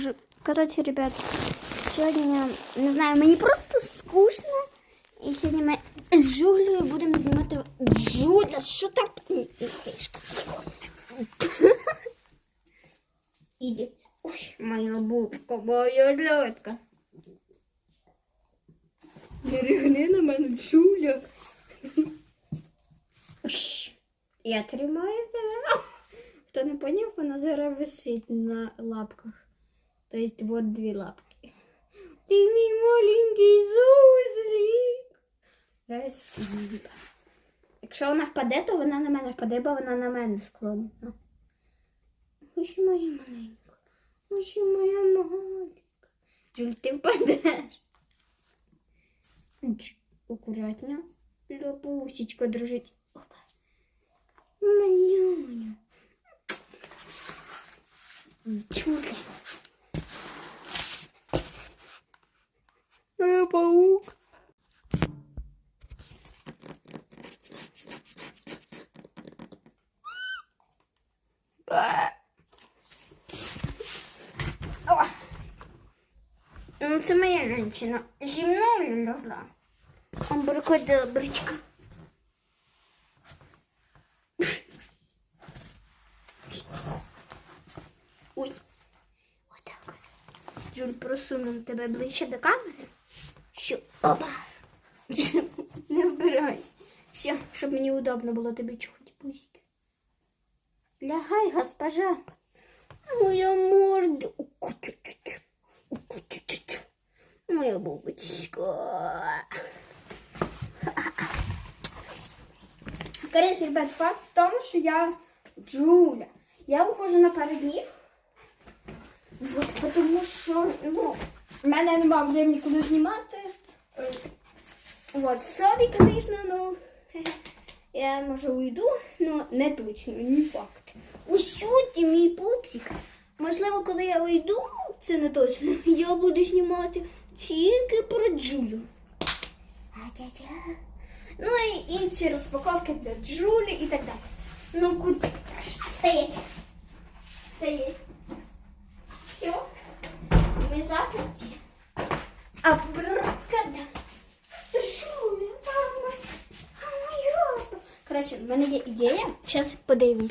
боже. Коротше, ребят, сьогодні, не знаю, мені просто скучно. І сьогодні ми з Жулею будемо знімати Жуля, що так? Іди. Ой, моя бубка, моя льотка. Не ригни на мене, Джуля. Я тримаю тебе. Хто не поняв, вона зараз висить на лапках. Тобто, от дві лапки. Ти мій маленький зузлік. Спасибо. Якщо вона впаде, то вона на мене впаде, бо вона на мене склонена. Ось моя маленька. Ось моя маленька. Джуль, ти впадеш. Акуратно. Лапусечка дружить. Опа. Манюня. Чудо. Э, паук. О. Ну, це моя жінка. Зі мною лягла. Амбракадабричка. Ой. Отак от. Джуль, просуну тебе ближче до камери. Що? Опа. Не вбирайся. Все, щоб мені удобно було тобі чути музики. Лягай, госпожа. Моя морда. Уку-тю-тю-тю. Уку-тю-тю-тю. Моя бубочка. Короче, ребят, факт в тому, що я Джуля. Я виходжу на пару днів. Вот, тому що, ну, в мене нема вже нікуди знімати. Вот, сорі, звісно, ну, я може уйду, але не точно, не факт. Усюди мій пупсик. Можливо, коли я уйду, це не точно, я буду знімати тільки про Джулю. Ну і інші розпаковки для Джулі і так далі. Ну куди? Стоять. Стоять. Все. Ми заперті. А. Коротше, в мене є ідея. Зараз подивимося.